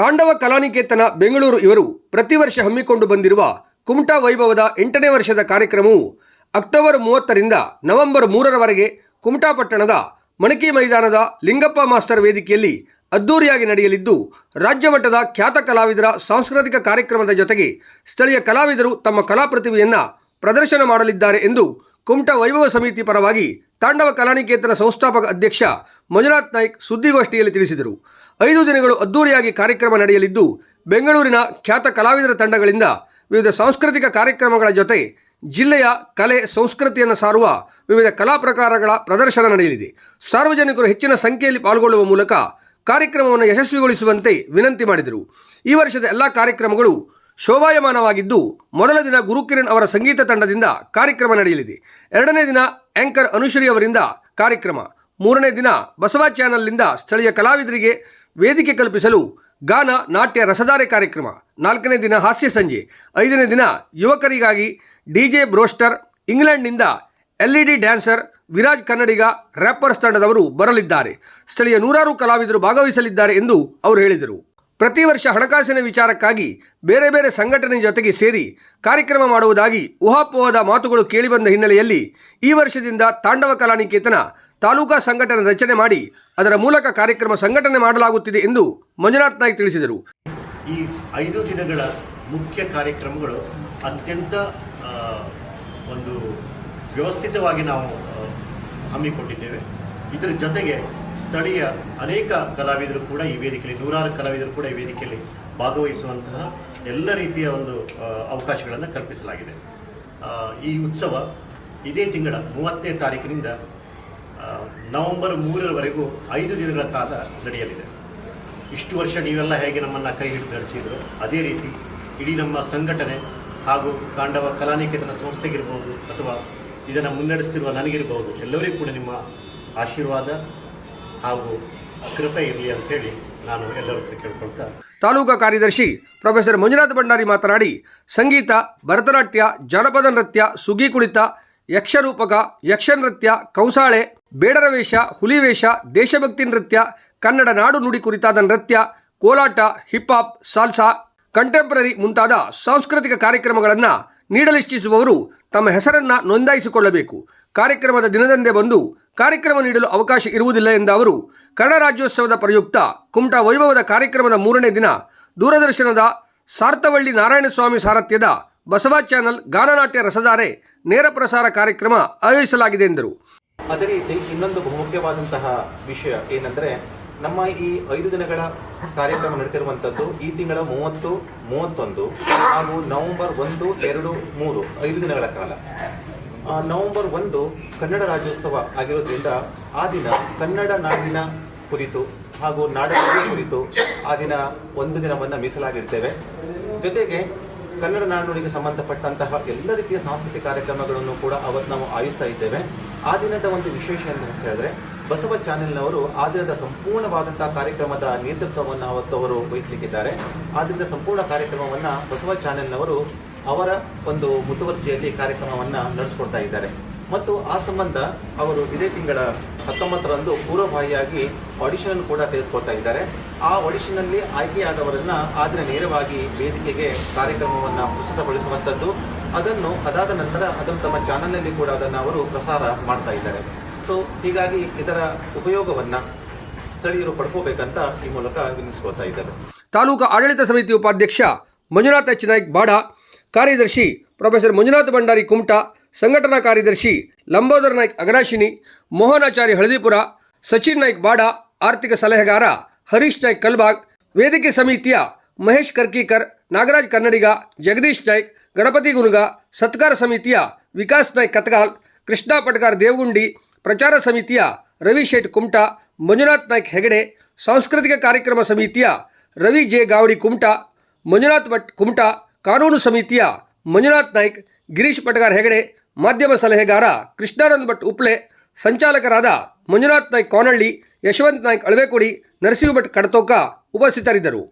ತಾಂಡವ ಕಲಾನಿಕೇತನ ಬೆಂಗಳೂರು ಇವರು ಪ್ರತಿ ವರ್ಷ ಹಮ್ಮಿಕೊಂಡು ಬಂದಿರುವ ಕುಮಟಾ ವೈಭವದ ಎಂಟನೇ ವರ್ಷದ ಕಾರ್ಯಕ್ರಮವು ಅಕ್ಟೋಬರ್ ಮೂವತ್ತರಿಂದ ನವೆಂಬರ್ ಮೂರರವರೆಗೆ ಕುಮಟಾ ಪಟ್ಟಣದ ಮಣಕಿ ಮೈದಾನದ ಲಿಂಗಪ್ಪ ಮಾಸ್ಟರ್ ವೇದಿಕೆಯಲ್ಲಿ ಅದ್ದೂರಿಯಾಗಿ ನಡೆಯಲಿದ್ದು, ರಾಜ್ಯ ಮಟ್ಟದ ಖ್ಯಾತ ಕಲಾವಿದರ ಸಾಂಸ್ಕೃತಿಕ ಕಾರ್ಯಕ್ರಮದ ಜೊತೆಗೆ ಸ್ಥಳೀಯ ಕಲಾವಿದರು ತಮ್ಮ ಕಲಾ ಪ್ರತಿಭೆಯನ್ನು ಪ್ರದರ್ಶನ ಮಾಡಲಿದ್ದಾರೆ ಎಂದು ಕುಮಟಾ ವೈಭವ ಸಮಿತಿ ಪರವಾಗಿ ತಾಂಡವ ಕಲಾನಿಕೇತನ ಸಂಸ್ಥಾಪಕ ಅಧ್ಯಕ್ಷ ಮಂಜುನಾಥ್ ನಾಯ್ಕ್ ಸುದ್ದಿಗೋಷ್ಠಿಯಲ್ಲಿ ತಿಳಿಸಿದರು. ಐದು ದಿನಗಳು ಅದ್ದೂರಿಯಾಗಿ ಕಾರ್ಯಕ್ರಮ ನಡೆಯಲಿದ್ದು, ಬೆಂಗಳೂರಿನ ಖ್ಯಾತ ಕಲಾವಿದರ ತಂಡಗಳಿಂದ ವಿವಿಧ ಸಾಂಸ್ಕೃತಿಕ ಕಾರ್ಯಕ್ರಮಗಳ ಜೊತೆ ಜಿಲ್ಲೆಯ ಕಲೆ, ಸಂಸ್ಕೃತಿಯನ್ನು ಸಾರುವ ವಿವಿಧ ಕಲಾ ಪ್ರಕಾರಗಳ ಪ್ರದರ್ಶನ ನಡೆಯಲಿದೆ. ಸಾರ್ವಜನಿಕರು ಹೆಚ್ಚಿನ ಸಂಖ್ಯೆಯಲ್ಲಿ ಪಾಲ್ಗೊಳ್ಳುವ ಮೂಲಕ ಕಾರ್ಯಕ್ರಮವನ್ನು ಯಶಸ್ವಿಗೊಳಿಸುವಂತೆ ವಿನಂತಿ ಮಾಡಿದರು. ಈ ವರ್ಷದ ಎಲ್ಲ ಕಾರ್ಯಕ್ರಮಗಳು ಶೋಭಾಯಮಾನವಾಗಿದ್ದು, ಮೊದಲ ದಿನ ಗುರುಕಿರಣ್ ಅವರ ಸಂಗೀತ ತಂಡದಿಂದ ಕಾರ್ಯಕ್ರಮ ನಡೆಯಲಿದೆ. ಎರಡನೇ ದಿನ ಆಂಕರ್ ಅನುಶ್ರೀ ಅವರಿಂದ ಕಾರ್ಯಕ್ರಮ. ಮೂರನೇ ದಿನ ಬಸವ ಚಾನಲ್ನಿಂದ ಸ್ಥಳೀಯ ಕಲಾವಿದರಿಗೆ ವೇದಿಕೆ ಕಲ್ಪಿಸಲು ಗಾನ, ನಾಟ್ಯ, ರಸಧಾರೆ ಕಾರ್ಯಕ್ರಮ. ನಾಲ್ಕನೇ ದಿನ ಹಾಸ್ಯ ಸಂಜೆ. ಐದನೇ ದಿನ ಯುವಕರಿಗಾಗಿ ಡಿಜೆ ಬ್ರೋಸ್ಟರ್, ಇಂಗ್ಲೆಂಡ್ನಿಂದ L E D dancer Viraj ಕನ್ನಡಿಗ, ರ್ಯಾಪರ್ಸ್ ತಂಡದವರು ಬರಲಿದ್ದಾರೆ. ಸ್ಥಳೀಯ ನೂರಾರು ಕಲಾವಿದರು ಭಾಗವಹಿಸಲಿದ್ದಾರೆ ಎಂದು ಅವರು ಹೇಳಿದರು. ಪ್ರತಿ ವರ್ಷ ಹಣಕಾಸಿನ ವಿಚಾರಕ್ಕಾಗಿ ಬೇರೆ ಬೇರೆ ಸಂಘಟನೆ ಜೊತೆಗೆ ಸೇರಿ ಕಾರ್ಯಕ್ರಮ ಮಾಡುವುದಾಗಿ ಊಹಾಪೋಹದ ಮಾತುಗಳು ಕೇಳಿಬಂದ ಹಿನ್ನೆಲೆಯಲ್ಲಿ ಈ ವರ್ಷದಿಂದ ತಾಂಡವ ಕಲಾನಿಕೇತನ ತಾಲೂಕಾ ಸಂಘಟನೆ ರಚನೆ ಮಾಡಿ ಅದರ ಮೂಲಕ ಕಾರ್ಯಕ್ರಮ ಸಂಘಟನೆ ಮಾಡಲಾಗುತ್ತಿದೆ ಎಂದು ಮಂಜುನಾಥ್ ನಾಯ್ಕ್ ತಿಳಿಸಿದರು. ಈ ಐದು ದಿನಗಳ ಮುಖ್ಯ ಕಾರ್ಯಕ್ರಮಗಳು ಅತ್ಯಂತ ಒಂದು ವ್ಯವಸ್ಥಿತವಾಗಿ ನಾವು ಹಮ್ಮಿಕೊಂಡಿದ್ದೇವೆ. ಇದರ ಜೊತೆಗೆ ಸ್ಥಳೀಯ ಅನೇಕ ಕಲಾವಿದರು ಕೂಡ ಈ ವೇದಿಕೆಯಲ್ಲಿ, ನೂರಾರು ಕಲಾವಿದರು ಕೂಡ ಈ ವೇದಿಕೆಯಲ್ಲಿ ಭಾಗವಹಿಸುವಂತಹ ಎಲ್ಲ ರೀತಿಯ ಒಂದು ಅವಕಾಶಗಳನ್ನು ಕಲ್ಪಿಸಲಾಗಿದೆ. ಈ ಉತ್ಸವ ಇದೇ ತಿಂಗಳ ಮೂವತ್ತನೇ ತಾರೀಕಿನಿಂದ ನವೆಂಬರ್ ಮೂರರವರೆಗೂ ಐದು ದಿನಗಳ ಕಾಲ ನಡೆಯಲಿದೆ. ಇಷ್ಟು ವರ್ಷ ನೀವೆಲ್ಲ ಹೇಗೆ ನಮ್ಮನ್ನು ಕೈ ಹಿಡಿದು ನಡೆಸಿದ್ರು, ಅದೇ ರೀತಿ ಇಡೀ ನಮ್ಮ ಸಂಘಟನೆ ಹಾಗೂ ತಾಂಡವ ಕಲಾನಿಕೇತನ ಸಂಸ್ಥೆಗಿರ್ಬೋದು ಅಥವಾ ಇದನ್ನು ಮುನ್ನಡೆಸ್ತಿರುವ ನನಗಿರ್ಬೋದು, ಎಲ್ಲರಿಗೂ ಕೂಡ ನಿಮ್ಮ ಆಶೀರ್ವಾದ ಹಾಗೂ ಕೃಪೆ ಇರಲಿ ಅಂತೇಳಿ ನಾನು ಎಲ್ಲರ ಹತ್ರ ಕೇಳ್ಕೊಳ್ತಾ ತಾಲೂಕಾ ಕಾರ್ಯದರ್ಶಿ ಪ್ರೊಫೆಸರ್ ಮಂಜುನಾಥ ಭಂಡಾರಿ ಮಾತನಾಡಿ, ಸಂಗೀತ, ಭರತನಾಟ್ಯ, ಜನಪದ ನೃತ್ಯ, ಸುಗ್ಗಿ ಕುಣಿತ, ಯಕ್ಷರೂಪಕ, ಯಕ್ಷನೃತ್ಯ ಕೌಸಾಳೆ ಬೇಡರ ವೇಷ, ಹುಲಿ ದೇಶಭಕ್ತಿ ನೃತ್ಯ, ಕನ್ನಡ ನಾಡು ನುಡಿ ಕುರಿತಾದ ನೃತ್ಯ, ಕೋಲಾಟ ಹಿಪ್ ಹಾಪ್ ಸಾಲ್ಸಾ ಕಂಟೆಂಪರರಿ ಮುಂತಾದ ಸಾಂಸ್ಕೃತಿಕ ಕಾರ್ಯಕ್ರಮಗಳನ್ನು ನೀಡಲಿಚ್ಛಿಸುವವರು ತಮ್ಮ ಹೆಸರನ್ನು ನೋಂದಾಯಿಸಿಕೊಳ್ಳಬೇಕು. ಕಾರ್ಯಕ್ರಮದ ದಿನದಂದೇ ಬಂದು ಕಾರ್ಯಕ್ರಮ ನೀಡಲು ಅವಕಾಶ ಇರುವುದಿಲ್ಲ ಎಂದ ಅವರು, ಕನ್ನಡ ರಾಜ್ಯೋತ್ಸವದ ಪ್ರಯುಕ್ತ ಕುಮಟಾ ವೈಭವದ ಕಾರ್ಯಕ್ರಮದ ಮೂರನೇ ದಿನ ದೂರದರ್ಶನದ ಸಾರ್ಥವಳ್ಳಿ ನಾರಾಯಣಸ್ವಾಮಿ ಸಾರಥ್ಯದ ಬಸವ ಚಾನಲ್ ಗಾನನಾಟ್ಯ ರಸಧಾರೆ ನೇರ ಪ್ರಸಾರ ಕಾರ್ಯಕ್ರಮ ಆಯೋಜಿಸಲಾಗಿದೆ ಎಂದರು. ಅದೇ ರೀತಿ ಇನ್ನೊಂದು ಬಹುಮುಖ್ಯವಾದಂತಹ ವಿಷಯ ಏನಂದ್ರೆ, ನಮ್ಮ ಈ ಐದು ದಿನಗಳ ಕಾರ್ಯಕ್ರಮ ನಡೀತಿರುವಂಥದ್ದು ಈ ತಿಂಗಳ ಮೂವತ್ತು, ಮೂವತ್ತೊಂದು ಹಾಗೂ ನವೆಂಬರ್ ಒಂದು, ಎರಡು, ಮೂರು, ಐದು ದಿನಗಳ ಕಾಲ. ನವೆಂಬರ್ ಒಂದು ಕನ್ನಡ ರಾಜ್ಯೋತ್ಸವ ಆಗಿರೋದ್ರಿಂದ ಆ ದಿನ ಕನ್ನಡ ನಾಡಿನ ಕುರಿತು ಹಾಗೂ ನಾಡಿನ ಕುರಿತು ಆ ದಿನ ಒಂದು ದಿನವನ್ನು ಮೀಸಲಾಗಿರ್ತೇವೆ. ಜೊತೆಗೆ ಕನ್ನಡ ನಾಡುನುಡಿಗೆ ಸಂಬಂಧಪಟ್ಟಂತಹ ಎಲ್ಲ ರೀತಿಯ ಸಾಂಸ್ಕೃತಿಕ ಕಾರ್ಯಕ್ರಮಗಳನ್ನು ಕೂಡ ಅವತ್ತು ನಾವು ಆಯೋಜಿಸ್ತಾ ಇದ್ದೇವೆ. ಆ ದಿನದ ಒಂದು ವಿಶೇಷ ಅಂತ ಹೇಳಿದ್ರೆ, ಬಸವ ಚಾನೆಲ್ನವರು ಆ ದಿನದ ಸಂಪೂರ್ಣವಾದಂತಹ ಕಾರ್ಯಕ್ರಮದ ನೇತೃತ್ವವನ್ನು ಅವತ್ತು ಅವರು ವಹಿಸಲಿಕ್ಕಿದ್ದಾರೆ. ಆದ್ದರಿಂದ ಸಂಪೂರ್ಣ ಕಾರ್ಯಕ್ರಮವನ್ನ ಬಸವ ಚಾನೆಲ್ನವರು ಅವರ ಒಂದು ಮುತುವರ್ಜಿಯಲ್ಲಿ ಕಾರ್ಯಕ್ರಮವನ್ನ ನಡೆಸಿಕೊಡ್ತಾ ಇದ್ದಾರೆ. ಮತ್ತು ಆ ಸಂಬಂಧ ಅವರು ಇದೇ ತಿಂಗಳ ಹತ್ತೊಂಬತ್ತರಂದು ಪೂರ್ವಭಾವಿಯಾಗಿ ಆಡಿಷನ್ ಕೂಡ ತೆಗೆದುಕೊಳ್ತಾ ಇದ್ದಾರೆ. ಆ ಆಡಿಷನ್ನಲ್ಲಿ ಆಯ್ಕೆಯಾದವರನ್ನ ಆದರೆ ನೇರವಾಗಿ ವೇದಿಕೆಗೆ ಕಾರ್ಯಕ್ರಮವನ್ನು ಪ್ರಸ್ತುತಪಡಿಸುವಂಥದ್ದು ಅದನ್ನು ಅದಾದ ನಂತರ ಅದನ್ನು ತಮ್ಮ ಚಾನಲ್ನಲ್ಲಿ ಕೂಡ ಅದನ್ನು ಅವರು ಪ್ರಸಾರ ಮಾಡ್ತಾ ಇದ್ದಾರೆ. ಸೊ ಹೀಗಾಗಿ ಇದರ ಉಪಯೋಗವನ್ನ ಸ್ಥಳೀಯರು ಪಡ್ಕೋಬೇಕಂತ ಈ ಮೂಲಕ ವಿನಿಸ್ಕೊಳ್ತಾ ಇದ್ದಾರೆ ತಾಲೂಕು ಆಡಳಿತ ಸಮಿತಿ ಉಪಾಧ್ಯಕ್ಷ ಮಂಜುನಾಥ ಎಚ್ ನಾಯ್ಕ್ ಬಾಡ, ಕಾರ್ಯದರ್ಶಿ ಪ್ರೊಫೆಸರ್ ಮಂಜುನಾಥ ಭಂಡಾರಿ ಕುಮಟಾ ಸಂಘಟನಾ ಕಾರ್ಯದರ್ಶಿ ಲಂಬೋದರ್ ನಾಯ್ಕ್ ಅಗನಾಶಿನಿ ಮೋಹನಾಚಾರಿ ಹಳದಿಪುರ ಸಚಿನ್ ನಾಯ್ಕ್ ಬಾಡ ಆರ್ಥಿಕ ಸಲಹೆಗಾರ ಹರೀಶ್ ನಾಯ್ಕ್ ಕಲ್ಬಾಗ್ ವೇದಿಕೆ ಸಮಿತಿಯ ಮಹೇಶ್ ಕರ್ಕೀಕರ್ ನಾಗರಾಜ್ ಕನ್ನಡಿಗ ಜಗದೀಶ್ ನಾಯ್ಕ್ ಗಣಪತಿ ಗುನುಗ ಸತ್ಕಾರ ಸಮಿತಿಯ ವಿಕಾಸ್ ನಾಯ್ಕ್ ಕತ್ಗಾಲ್ ಕೃಷ್ಣ ಪಟ್ಕಾರ್ ದೇವಗುಂಡಿ ಪ್ರಚಾರ ಸಮಿತಿಯ ರವಿ ಶೇಟ್ ಕುಮಟಾ ಮಂಜುನಾಥ್ ನಾಯ್ಕ್ ಹೆಗಡೆ ಸಾಂಸ್ಕೃತಿಕ ಕಾರ್ಯಕ್ರಮ ಸಮಿತಿಯ ರವಿ ಜೆ ಗಾವಡಿ ಕುಮಟಾ ಮಂಜುನಾಥ್ ಭಟ್ ಕುಮಟಾ ಕಾನೂನು ಸಮಿತಿಯ ಮಂಜುನಾಥ್ ನಾಯ್ಕ್ ಗಿರೀಶ್ ಪಟಗಾರ್ ಹೆಗಡೆ ಮಾಧ್ಯಮ ಸಲಹೆಗಾರ ಕೃಷ್ಣಾನಂದ್ ಭಟ್ ಉಪ್ಳೆ ಸಂಚಾಲಕರಾದ ಮಂಜುನಾಥ್ ನಾಯ್ಕ್ ಕೋನಹಳ್ಳಿ ಯಶವಂತ್ ನಾಯ್ಕ್ ಅಳವೆಕೊಡಿ, ನರಸಿಂಹ ಭಟ್ ಕಡತೋಕ ಉಪಸ್ಥಿತರಿದ್ದರು.